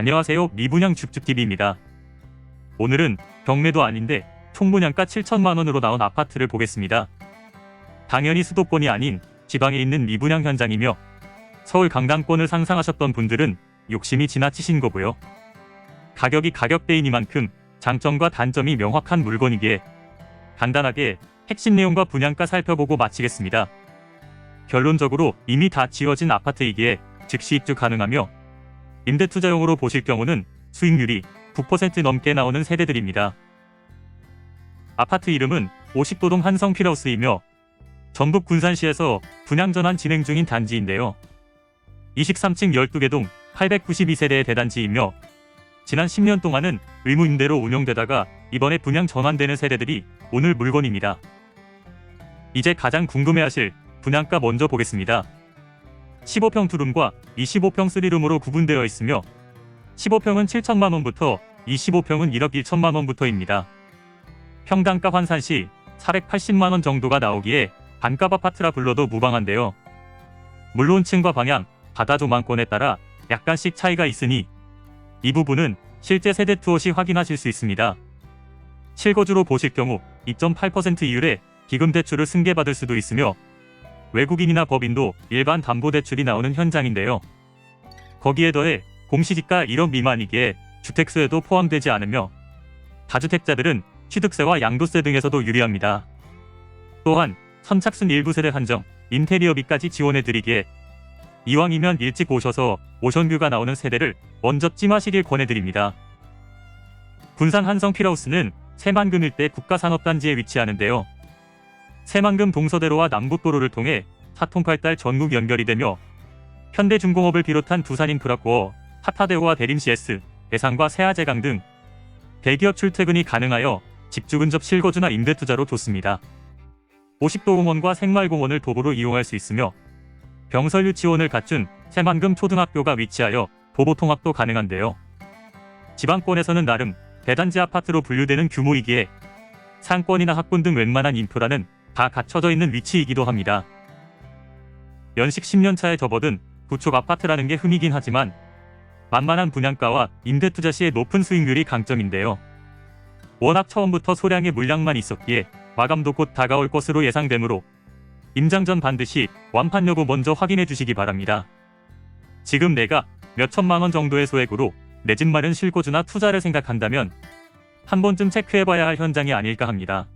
안녕하세요. 미분양 줍줍TV입니다. 오늘은 경매도 아닌데 총분양가 7천만 원으로 나온 아파트를 보겠습니다. 당연히 수도권이 아닌 지방에 있는 미분양 현장이며 서울 강남권을 상상하셨던 분들은 욕심이 지나치신 거고요. 가격이 가격대이니만큼 장점과 단점이 명확한 물건이기에 간단하게 핵심 내용과 분양가 살펴보고 마치겠습니다. 결론적으로 이미 다 지어진 아파트이기에 즉시 입주 가능하며 임대투자용으로 보실 경우는 수익률이 9% 넘게 나오는 세대들입니다. 아파트 이름은 50도동 한성필하우스이며 전북 군산시에서 분양 전환 진행 중인 단지인데요. 23층 12개 동 892세대의 대단지이며 지난 10년 동안은 의무 임대로 운영되다가 이번에 분양 전환되는 세대들이 오늘 물건입니다. 이제 가장 궁금해하실 분양가 먼저 보겠습니다. 15평 투룸과 25평 3룸으로 구분되어 있으며 15평은 7천만 원부터 25평은 1억 1천만 원부터입니다. 평당가 환산 시 480만 원 정도가 나오기에 반값 아파트라 불러도 무방한데요. 물론 층과 방향, 바다 조망권에 따라 약간씩 차이가 있으니 이 부분은 실제 세대 투어 시 확인하실 수 있습니다. 실거주로 보실 경우 2.8% 이율의 기금 대출을 승계받을 수도 있으며 외국인이나 법인도 일반 담보대출이 나오는 현장인데요. 거기에 더해 공시지가 1억 미만이기에 주택수에도 포함되지 않으며 다주택자들은 취득세와 양도세 등에서도 유리합니다. 또한 선착순 일부 세대 한정, 인테리어비까지 지원해드리기에 이왕이면 일찍 오셔서 오션뷰가 나오는 세대를 먼저 찜하시길 권해드립니다. 군산 한성 필하우스는 새만금 일대 국가산업단지에 위치하는데요. 새만금 동서대로와 남북도로를 통해 사통팔달 전국 연결이 되며 현대중공업을 비롯한 두산인프라코어, 타타데오와 대림CS, 대상과 세아제강 등 대기업 출퇴근이 가능하여 집주 근접 실거주나 임대투자로 좋습니다. 50도 공원과 생활공원을 도보로 이용할 수 있으며 병설 유치원을 갖춘 새만금 초등학교가 위치하여 도보 통학도 가능한데요. 지방권에서는 나름 대단지 아파트로 분류되는 규모이기에 상권이나 학군 등 웬만한 인프라는 다 갖춰져 있는 위치이기도 합니다. 연식 10년 차에 접어든 구축 아파트라는 게 흠이긴 하지만 만만한 분양가와 임대 투자 시의 높은 수익률이 강점인데요. 워낙 처음부터 소량의 물량만 있었기에 마감도 곧 다가올 것으로 예상되므로 임장 전 반드시 완판 여부 먼저 확인해 주시기 바랍니다. 지금 내가 몇 천만 원 정도의 소액으로 내 집 마련 실거주나 투자를 생각한다면 한 번쯤 체크해봐야 할 현장이 아닐까 합니다.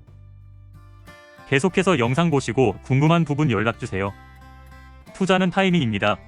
계속해서 영상 보시고 궁금한 부분 연락주세요. 투자는 타이밍입니다.